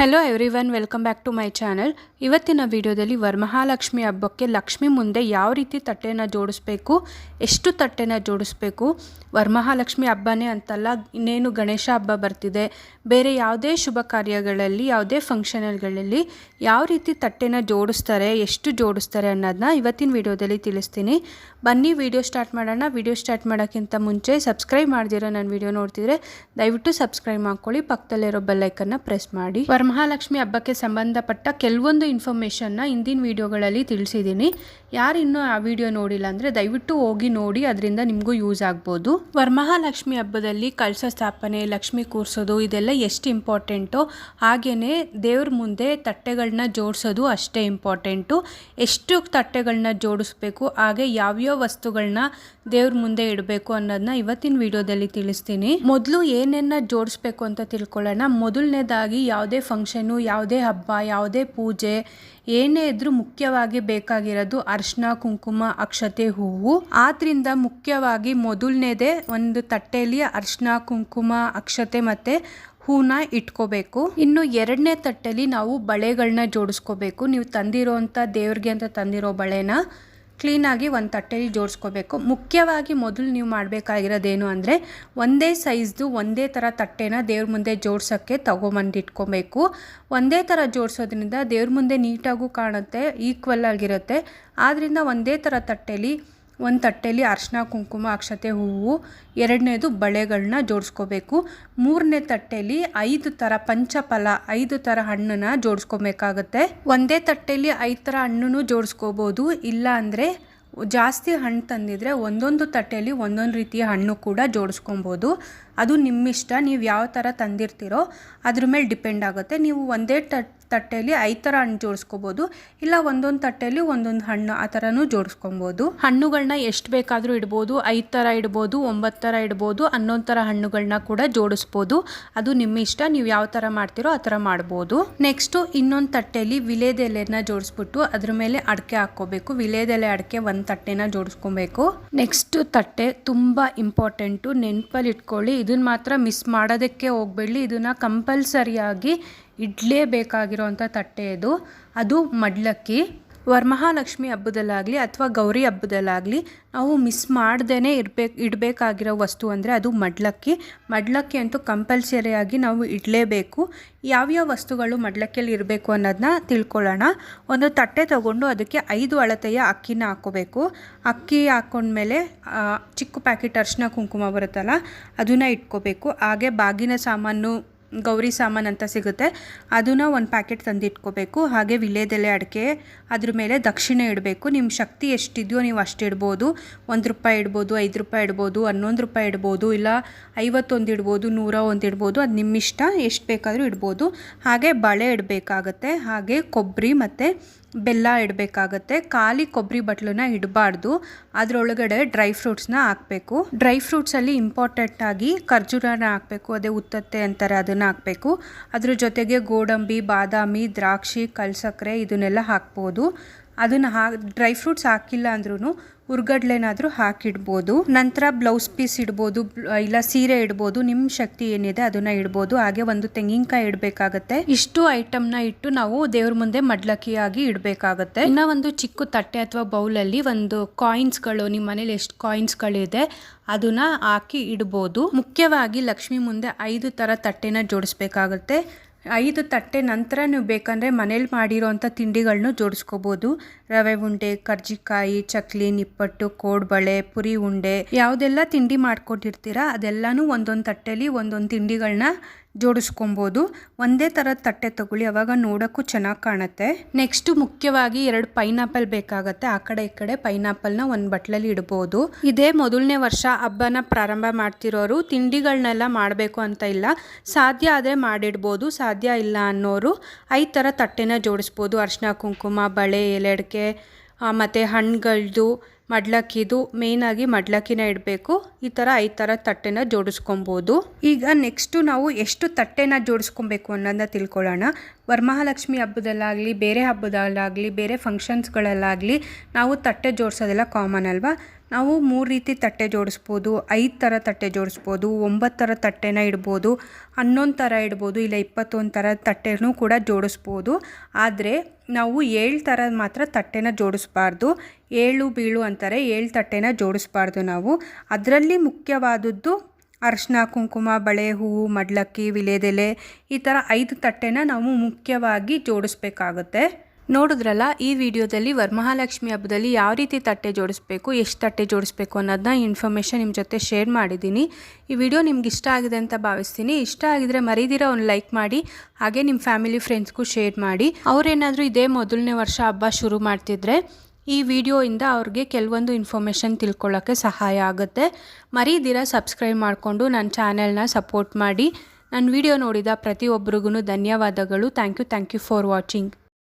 Hello everyone welcome back to my channel ಇವತ್ತಿನ ವಿಡಿಯೋದಲ್ಲಿ ವರಮಹಾಲಕ್ಷ್ಮಿ ಹಬ್ಬಕ್ಕೆ ಲಕ್ಷ್ಮಿ ಮುಂದೆ ಯಾವ ರೀತಿ ತಟ್ಟೆನ ಜೋಡಿಸ್ಬೇಕು, ಎಷ್ಟು ತಟ್ಟೆನ ಜೋಡಿಸ್ಬೇಕು, ವರಮಹಾಲಕ್ಷ್ಮಿ ಹಬ್ಬನೇ ಅಂತಲ್ಲ, ಇನ್ನೇನು ಗಣೇಶ ಹಬ್ಬ ಬರ್ತಿದೆ, ಬೇರೆ ಯಾವುದೇ ಶುಭ ಕಾರ್ಯಗಳಲ್ಲಿ, ಯಾವುದೇ ಫಂಕ್ಷನ್ಗಳಲ್ಲಿ ಯಾವ ರೀತಿ ತಟ್ಟೆನ ಜೋಡಿಸ್ತಾರೆ, ಎಷ್ಟು ಜೋಡಿಸ್ತಾರೆ ಅನ್ನೋದನ್ನ ಇವತ್ತಿನ ವಿಡಿಯೋದಲ್ಲಿ ತಿಳಿಸ್ತೀನಿ. ಬನ್ನಿ ವಿಡಿಯೋ ಸ್ಟಾರ್ಟ್ ಮಾಡೋಣ. ವಿಡಿಯೋ ಸ್ಟಾರ್ಟ್ ಮಾಡೋಕ್ಕಿಂತ ಮುಂಚೆ ಸಬ್ಸ್ಕ್ರೈಬ್ ಮಾಡ್ದಿರೋ ನನ್ನ ವಿಡಿಯೋ ನೋಡ್ತಿದ್ರೆ ದಯವಿಟ್ಟು ಸಬ್ಸ್ಕ್ರೈಬ್ ಮಾಡ್ಕೊಳ್ಳಿ, ಪಕ್ಕದಲ್ಲಿರೋ ಬೆಲ್ಲೈಕನ್ನ ಪ್ರೆಸ್ ಮಾಡಿ. ವರಮಹಾಲಕ್ಷ್ಮಿ ಹಬ್ಬಕ್ಕೆ ಸಂಬಂಧಪಟ್ಟ ಕೆಲವೊಂದು ಇನ್ಫಾರ್ಮೇಷನ್ನ ಹಿಂದಿನ ವಿಡಿಯೋಗಳಲ್ಲಿ ತಿಳಿಸಿದ್ದೀನಿ. ಯಾರು ಇನ್ನೂ ಆ ವಿಡಿಯೋ ನೋಡಿಲ್ಲ ಅಂದರೆ ದಯವಿಟ್ಟು ಹೋಗಿ ನೋಡಿ, ಅದರಿಂದ ನಿಮಗೂ ಯೂಸ್ ಆಗ್ಬೋದು. ವರಮಹಾಲಕ್ಷ್ಮಿ ಹಬ್ಬದಲ್ಲಿ ಕಳಸ ಸ್ಥಾಪನೆ, ಲಕ್ಷ್ಮಿ ಕೂರಿಸೋದು, ಇದೆಲ್ಲ ಎಷ್ಟು ಇಂಪಾರ್ಟೆಂಟು ಹಾಗೆಯೇ ದೇವ್ರ ಮುಂದೆ ತಟ್ಟೆಗಳನ್ನ ಜೋಡಿಸೋದು ಅಷ್ಟೇ ಇಂಪಾರ್ಟೆಂಟು ಎಷ್ಟು ತಟ್ಟೆಗಳನ್ನ ಜೋಡಿಸ್ಬೇಕು, ಹಾಗೆ ಯಾವ್ಯಾವ ವಸ್ತುಗಳನ್ನ ದೇವ್ರ ಮುಂದೆ ಇಡಬೇಕು ಅನ್ನೋದನ್ನ ಇವತ್ತಿನ ವಿಡಿಯೋದಲ್ಲಿ ತಿಳಿಸ್ತೀನಿ. ಮೊದಲು ಏನೇನ ಜೋಡಿಸ್ಬೇಕು ಅಂತ ತಿಳ್ಕೊಳ್ಳೋಣ. ಮೊದಲನೇದಾಗಿ ಯಾವುದೇ ಫಂಕ್ಷನು ಯಾವುದೇ ಹಬ್ಬ, ಯಾವುದೇ ಪೂಜೆ, ಏನೇ ಇದ್ರೂ ಮುಖ್ಯವಾಗಿ ಬೇಕಾಗಿರೋದು ಅರ್ಶಿನ ಕುಂಕುಮ, ಅಕ್ಷತೆ ಹೂವು. ಆದ್ರಿಂದ ಮುಖ್ಯವಾಗಿ ಮೊದಲನೇದೇ ಒಂದು ತಟ್ಟೆಯಲ್ಲಿ ಅರ್ಶಿನ ಕುಂಕುಮ, ಅಕ್ಷತೆ ಮತ್ತು ಹೂನ ಇಟ್ಕೋಬೇಕು. ಇನ್ನು ಎರಡನೇ ತಟ್ಟೆಲಿ ನಾವು ಬಳೆಗಳನ್ನ ಜೋಡಿಸ್ಕೋಬೇಕು. ನೀವು ತಂದಿರೋವಂಥ ದೇವ್ರಿಗೆ ಅಂತ ತಂದಿರೋ ಬಳೆನ ಕ್ಲೀನಾಗಿ ಒಂದು ತಟ್ಟೆಲಿ ಜೋಡಿಸ್ಕೋಬೇಕು. ಮುಖ್ಯವಾಗಿ ಮೊದಲು ನೀವು ಮಾಡಬೇಕಾಗಿರೋದೇನು ಅಂದರೆ ಒಂದೇ ಸೈಜ್ದು ಒಂದೇ ಥರ ತಟ್ಟೆನ ದೇವ್ರ ಮುಂದೆ ಜೋಡ್ಸೋಕ್ಕೆ ತೊಗೊಂಬಂದು ಇಟ್ಕೊಬೇಕು. ಒಂದೇ ಥರ ಜೋಡಿಸೋದ್ರಿಂದ ದೇವ್ರ ಮುಂದೆ ನೀಟಾಗೂ ಕಾಣುತ್ತೆ, ಈಕ್ವಲ್ ಆಗಿರುತ್ತೆ. ಆದ್ದರಿಂದ ಒಂದೇ ಥರ ತಟ್ಟೆಲಿ ಒಂದು ತಟ್ಟೆಯಲ್ಲಿ ಅರ್ಶಿನ, ಕುಂಕುಮ, ಅಕ್ಷತೆ ಹೂವು, ಎರಡನೇದು ಬಳೆಗಳನ್ನ ಜೋಡಿಸ್ಕೋಬೇಕು. ಮೂರನೇ ತಟ್ಟೆಯಲ್ಲಿ ಐದು ಥರ ಪಂಚಫಲ, ಐದು ಥರ ಹಣ್ಣನ್ನ ಜೋಡಿಸ್ಕೋಬೇಕಾಗತ್ತೆ. ಒಂದೇ ತಟ್ಟೆಯಲ್ಲಿ ಐದು ಥರ ಹಣ್ಣನ್ನು ಜೋಡಿಸ್ಕೋಬೋದು. ಇಲ್ಲ ಅಂದರೆ ಜಾಸ್ತಿ ಹಣ್ಣು ತಂದಿದ್ರೆ ಒಂದೊಂದು ತಟ್ಟೆಯಲ್ಲಿ ಒಂದೊಂದು ರೀತಿಯ ಹಣ್ಣು ಕೂಡ ಜೋಡಿಸ್ಕೊಬೋದು. ಅದು ನಿಮ್ಮಿಷ್ಟ ನೀವು ಯಾವ ಥರ ತಂದಿರ್ತೀರೋ ಅದ್ರ ಮೇಲೆ ಡಿಪೆಂಡ್ ಆಗುತ್ತೆ. ನೀವು ಒಂದೇ ತಟ್ ತಟ್ಟೆಯಲ್ಲಿ ಐದು ಥರ ಹಣ್ಣು ಜೋಡಿಸ್ಕೋಬೋದು ಇಲ್ಲ ಒಂದೊಂದು ತಟ್ಟೆಯಲ್ಲಿ ಒಂದೊಂದು ಹಣ್ಣು ಆ ಥರನೂ ಜೋಡಿಸ್ಕೊಬೋದು. ಹಣ್ಣುಗಳನ್ನ ಎಷ್ಟು ಬೇಕಾದರೂ ಇಡ್ಬೋದು ಐದು ಥರ ಇಡ್ಬೋದು ಒಂಬತ್ತು ಥರ ಇಡ್ಬೋದು ಹನ್ನೊಂದು ಥರ ಹಣ್ಣುಗಳನ್ನ ಕೂಡ ಜೋಡಿಸ್ಬೋದು. ಅದು ನಿಮ್ಮ ಇಷ್ಟ ನೀವು ಯಾವ ಥರ ಮಾಡ್ತೀರೋ ಆ ಥರ ಮಾಡ್ಬೋದು. ನೆಕ್ಸ್ಟು ಇನ್ನೊಂದು ತಟ್ಟೆಯಲ್ಲಿ ವಿಲೇದೆಲೆನ ಜೋಡಿಸ್ಬಿಟ್ಟು ಅದ್ರ ಮೇಲೆ ಅಡಿಕೆ ಹಾಕ್ಕೋಬೇಕು. ವಿಲೇದೆಲೆ ಅಡಿಕೆ ಒಂದು ತಟ್ಟೆನ ಜೋಡಿಸ್ಕೊಬೇಕು. ನೆಕ್ಸ್ಟ್ ತಟ್ಟೆ ತುಂಬ ಇಂಪಾರ್ಟೆಂಟು ನೆನಪಲ್ಲಿ ಇಟ್ಕೊಳ್ಳಿ. ಇದನ್ನ ಮಾತ್ರ ಮಿಸ್ ಮಾಡೋದಕ್ಕೆ ಹೋಗ್ಬೇಡಿ ಇದನ್ನು ಕಂಪಲ್ಸರಿಯಾಗಿ ಇಡಲೇಬೇಕಾಗಿರೋಂಥ ತಟ್ಟೆ ಇದು. ಅದು ಮಡ್ಲಕ್ಕಿ. ವರಮಹಾಲಕ್ಷ್ಮಿ ಹಬ್ಬದಲ್ಲಾಗಲಿ ಅಥವಾ ಗೌರಿ ಹಬ್ಬದಲ್ಲಾಗಲಿ ನಾವು ಮಿಸ್ ಮಾಡ್ದೇ ಇರಬೇಕು, ಇಡಬೇಕಾಗಿರೋ ವಸ್ತು ಅಂದರೆ ಅದು ಮಡ್ಲಕ್ಕಿ. ಮಡ್ಲಕ್ಕಿ ಅಂತೂ ಕಂಪಲ್ಸರಿಯಾಗಿ ನಾವು ಇಡಲೇಬೇಕು. ಯಾವ್ಯಾವ ವಸ್ತುಗಳು ಮಡ್ಲಕ್ಕಿಯಲ್ಲಿ ಇರಬೇಕು ಅನ್ನೋದನ್ನ ತಿಳ್ಕೊಳ್ಳೋಣ. ಒಂದು ತಟ್ಟೆ ತಗೊಂಡು ಅದಕ್ಕೆ ಐದು ಅಳತೆಯ ಅಕ್ಕಿನ ಹಾಕ್ಕೋಬೇಕು. ಅಕ್ಕಿ ಹಾಕೊಂಡ್ಮೇಲೆ ಚಿಕ್ಕ ಪ್ಯಾಕೆಟ್ ಅರಿಶಿನ ಕುಂಕುಮ ಬರುತ್ತಲ್ಲ, ಅದನ್ನು ಇಟ್ಕೋಬೇಕು. ಹಾಗೆ ಬಾಗಿನ ಸಾಮಾನು ಗೌರಿ ಸಾಮಾನು ಅಂತ ಸಿಗುತ್ತೆ. ಅದನ್ನು ಒಂದು ಪ್ಯಾಕೆಟ್ ತಂದಿಟ್ಕೋಬೇಕು ಹಾಗೆ ವಿಲೇದೆಲೆ ಅಡಿಕೆ ಅದ್ರ ಮೇಲೆ ದಕ್ಷಿಣೆ ಇಡಬೇಕು. ನಿಮ್ಮ ಶಕ್ತಿ ಎಷ್ಟಿದೆಯೋ ನೀವು ಅಷ್ಟು ಇಡ್ಬೋದು. ಒಂದು ರೂಪಾಯಿ ಇಡ್ಬೋದು, ಐದು ರೂಪಾಯಿ ಇಡ್ಬೋದು, ಹನ್ನೊಂದು ರೂಪಾಯಿ ಇಡ್ಬೋದು, ಇಲ್ಲ ಐವತ್ತೊಂದು ಇಡ್ಬೋದು ನೂರ ಒಂದು ಇಡ್ಬೋದು, ಅದು ನಿಮ್ಮಿಷ್ಟ ಎಷ್ಟು ಬೇಕಾದರೂ ಇಡ್ಬೋದು. ಹಾಗೆ ಬಳೆ ಇಡಬೇಕಾಗತ್ತೆ. ಹಾಗೆ ಕೊಬ್ಬರಿ ಮತ್ತು ಬೆಲ್ಲ ಇಡಬೇಕಾಗತ್ತೆ. ಖಾಲಿ ಕೊಬ್ಬರಿ ಬಟ್ಲನ್ನ ಇಡಬಾರ್ದು. ಅದರೊಳಗಡೆ ಡ್ರೈ ಫ್ರೂಟ್ಸ್ನ ಹಾಕಬೇಕು. ಡ್ರೈ ಫ್ರೂಟ್ಸಲ್ಲಿ ಇಂಪಾರ್ಟೆಂಟ್ ಆಗಿ ಖರ್ಜೂರನ ಹಾಕಬೇಕು, ಅದೇ ಉತ್ತತ್ತೆ ಅಂತಾರೆ, ಅದನ್ನು ಹಾಕಬೇಕು. ಅದ್ರ ಜೊತೆಗೆ ಗೋಡಂಬಿ, ಬಾದಾಮಿ, ದ್ರಾಕ್ಷಿ ಕಲ್ಸಕ್ಕರೆ ಇದನ್ನೆಲ್ಲ ಹಾಕ್ಬೋದು. ಅದನ್ನು ಹಾ, ಡ್ರೈ ಫ್ರೂಟ್ಸ್ ಹಾಕಿಲ್ಲ ಅಂದ್ರೂ ಹುರ್ಗಡ್ಲೆನಾದರೂ ಹಾಕಿಡ್ಬೋದು. ನಂತರ ಬ್ಲೌಸ್ ಪೀಸ್ ಇಡ್ಬೋದು ಇಲ್ಲ ಸೀರೆ ಇಡ್ಬೋದು ನಿಮ್ಮ ಶಕ್ತಿ ಏನಿದೆ ಅದನ್ನು ಇಡ್ಬೋದು. ಹಾಗೆ ಒಂದು ತೆಂಗಿನಕಾಯಿ ಇಡಬೇಕಾಗತ್ತೆ. ಇಷ್ಟು ಐಟಮ್ನ ಇಟ್ಟು ನಾವು ದೇವ್ರ ಮುಂದೆ ಮಡ್ಲಕ್ಕಿಯಾಗಿ ಇಡಬೇಕಾಗತ್ತೆ. ಇನ್ನು ಒಂದು ಚಿಕ್ಕ ತಟ್ಟೆ ಅಥವಾ ಬೌಲಲ್ಲಿ ಒಂದು ಕಾಯಿನ್ಸ್ಗಳು ನಿಮ್ಮ ಮನೇಲಿ ಎಷ್ಟು ಕಾಯಿನ್ಸ್ಗಳಿದೆ ಅದನ್ನ ಹಾಕಿ ಇಡ್ಬೋದು. ಮುಖ್ಯವಾಗಿ ಲಕ್ಷ್ಮಿ ಮುಂದೆ ಐದು ಥರ ತಟ್ಟೆನ ಜೋಡಿಸ್ಬೇಕಾಗತ್ತೆ. ಐದು ತಟ್ಟೆ ನಂತರ ನೀವು ಬೇಕಂದರೆ ಮನೇಲಿ ಮಾಡಿರೋವಂಥ ತಿಂಡಿಗಳನ್ನೂ ಜೋಡಿಸ್ಕೋಬೋದು. ರವೆ ಉಂಡೆ, ಕರ್ಜಿಕಾಯಿ, ಚಕ್ಲಿ, ನಿಪ್ಪಟ್ಟು, ಕೋಡ್ಬಳೆ, ಪುರಿ ಉಂಡೆ ಯಾವುದೆಲ್ಲ ತಿಂಡಿ ಮಾಡ್ಕೊಟ್ಟಿರ್ತೀರ ಅದೆಲ್ಲನೂ ಒಂದೊಂದು ತಟ್ಟೆಲಿ ಒಂದೊಂದು ತಿಂಡಿಗಳನ್ನ ಜೋಡಿಸ್ಕೊಬೋದು. ಒಂದೇ ಥರದ ತಟ್ಟೆ ತಗೊಳ್ಳಿ, ಅವಾಗ ನೋಡೋಕ್ಕೂ ಚೆನ್ನಾಗಿ ಕಾಣುತ್ತೆ. ನೆಕ್ಸ್ಟು ಮುಖ್ಯವಾಗಿ ಎರಡು ಪೈನಾಪಲ್ ಬೇಕಾಗತ್ತೆ. ಆ ಕಡೆ ಈ ಕಡೆ ಪೈನಾಪಲ್ನ ಒಂದು ಬಟ್ಲಲ್ಲಿ ಇಡ್ಬೋದು. ಇದೇ ಮೊದಲನೇ ವರ್ಷ ಹಬ್ಬನ ಪ್ರಾರಂಭ ಮಾಡ್ತಿರೋರು ತಿಂಡಿಗಳನ್ನೆಲ್ಲ ಮಾಡಬೇಕು ಅಂತ ಇಲ್ಲ. ಸಾಧ್ಯ ಆದರೆ ಮಾಡಿಡ್ಬೋದು, ಸಾಧ್ಯ ಇಲ್ಲ ಅನ್ನೋರು ಐದು ಥರ ತಟ್ಟೆನ ಜೋಡಿಸ್ಬೋದು. ಅರ್ಶಿನ ಕುಂಕುಮ, ಬಳೆ ಎಲೆಡ್ಕೆ ಮತ್ತು ಹಣ್ಣುಗಳದ್ದು ಮಡ್ಲಕ್ಕಿದು ಮೇಯ್ನಾಗಿ ಮಡ್ಲಕ್ಕಿನ ಇಡಬೇಕು. ಈ ಥರ ಐದು ಥರ ತಟ್ಟೆನ ಜೋಡಿಸ್ಕೊಬೋದು. ಈಗ ನೆಕ್ಸ್ಟು ನಾವು ಎಷ್ಟು ತಟ್ಟೆನ ಜೋಡಿಸ್ಕೊಬೇಕು ಅನ್ನೋದನ್ನ ತಿಳ್ಕೊಳ್ಳೋಣ. ವರಮಹಾಲಕ್ಷ್ಮಿ ಹಬ್ಬದಲ್ಲಾಗಲಿ, ಬೇರೆ ಹಬ್ಬದಲ್ಲಾಗಲಿ, ಬೇರೆ ಫಂಕ್ಷನ್ಸ್ಗಳಲ್ಲಾಗಲಿ ನಾವು ತಟ್ಟೆ ಜೋಡಿಸೋದೆಲ್ಲ ಕಾಮನ್ ಅಲ್ವಾ? ನಾವು ಮೂರು ರೀತಿ ತಟ್ಟೆ ಜೋಡಿಸ್ಬೋದು, ಐದು ಥರ ತಟ್ಟೆ ಜೋಡಿಸ್ಬೋದು, ಒಂಬತ್ತು ಥರ ತಟ್ಟೆನ ಇಡ್ಬೋದು, ಹನ್ನೊಂದು ಥರ ಇಡ್ಬೋದು, ಇಲ್ಲ ಇಪ್ಪತ್ತೊಂದು ಥರ ತಟ್ಟೆನೂ ಕೂಡ ಜೋಡಿಸ್ಬೋದು. ಆದರೆ ನಾವು ಏಳು ಥರ ಮಾತ್ರ ತಟ್ಟೆನ ಜೋಡಿಸ್ಬಾರ್ದು. ಏಳು ಬೀಳು ಅಂತಾರೆ, ಏಳು ತಟ್ಟೆನ ಜೋಡಿಸ್ಬಾರ್ದು ನಾವು. ಅದರಲ್ಲಿ ಮುಖ್ಯವಾದದ್ದು ಅರಿಶಿನ ಕುಂಕುಮ, ಬಳೆ, ಹೂವು, ಮಡ್ಲಕ್ಕಿ, ವಿಲೇದೆಲೆ ಈ ಥರ ಐದು ತಟ್ಟೆನ ನಾವು ಮುಖ್ಯವಾಗಿ ಜೋಡಿಸ್ಬೇಕಾಗುತ್ತೆ. ನೋಡಿದ್ರಲ್ಲ, ಈ ವಿಡಿಯೋದಲ್ಲಿ ವರಮಹಾಲಕ್ಷ್ಮಿ ಹಬ್ಬದಲ್ಲಿ ಯಾವ ರೀತಿ ತಟ್ಟೆ ಜೋಡಿಸ್ಬೇಕು, ಎಷ್ಟು ತಟ್ಟೆ ಜೋಡಿಸ್ಬೇಕು ಅನ್ನೋದನ್ನ ಇನ್ಫಾರ್ಮೇಷನ್ ನಿಮ್ಮ ಜೊತೆ ಶೇರ್ ಮಾಡಿದ್ದೀನಿ. ಈ ವಿಡಿಯೋ ನಿಮ್ಗೆ ಇಷ್ಟ ಆಗಿದೆ ಅಂತ ಭಾವಿಸ್ತೀನಿ. ಇಷ್ಟ ಆಗಿದ್ರೆ ಮರೀದಿರ ಒಂದು ಲೈಕ್ ಮಾಡಿ, ಹಾಗೆ ನಿಮ್ಮ ಫ್ಯಾಮಿಲಿ ಫ್ರೆಂಡ್ಸ್ಗೂ ಶೇರ್ ಮಾಡಿ. ಅವರೇನಾದರೂ ಇದೇ ಮೊದಲನೇ ವರ್ಷ ಹಬ್ಬ ಶುರು ಮಾಡ್ತಿದ್ರೆ, ಈ ವಿಡಿಯೋಯಿಂದ ಅವ್ರಿಗೆ ಕೆಲವೊಂದು ಇನ್ಫಾರ್ಮೇಷನ್ ತಿಳ್ಕೊಳ್ಳೋಕ್ಕೆ ಸಹಾಯ ಆಗುತ್ತೆ. ಮರೀದಿರ ಸಬ್ಸ್ಕ್ರೈಬ್ ಮಾಡಿಕೊಂಡು ನನ್ನ ಚಾನೆಲ್ನ ಸಪೋರ್ಟ್ ಮಾಡಿ. ನನ್ನ ವಿಡಿಯೋ ನೋಡಿದ ಪ್ರತಿಯೊಬ್ಬರಿಗೂ ಧನ್ಯವಾದಗಳು. Thank you thank you for watching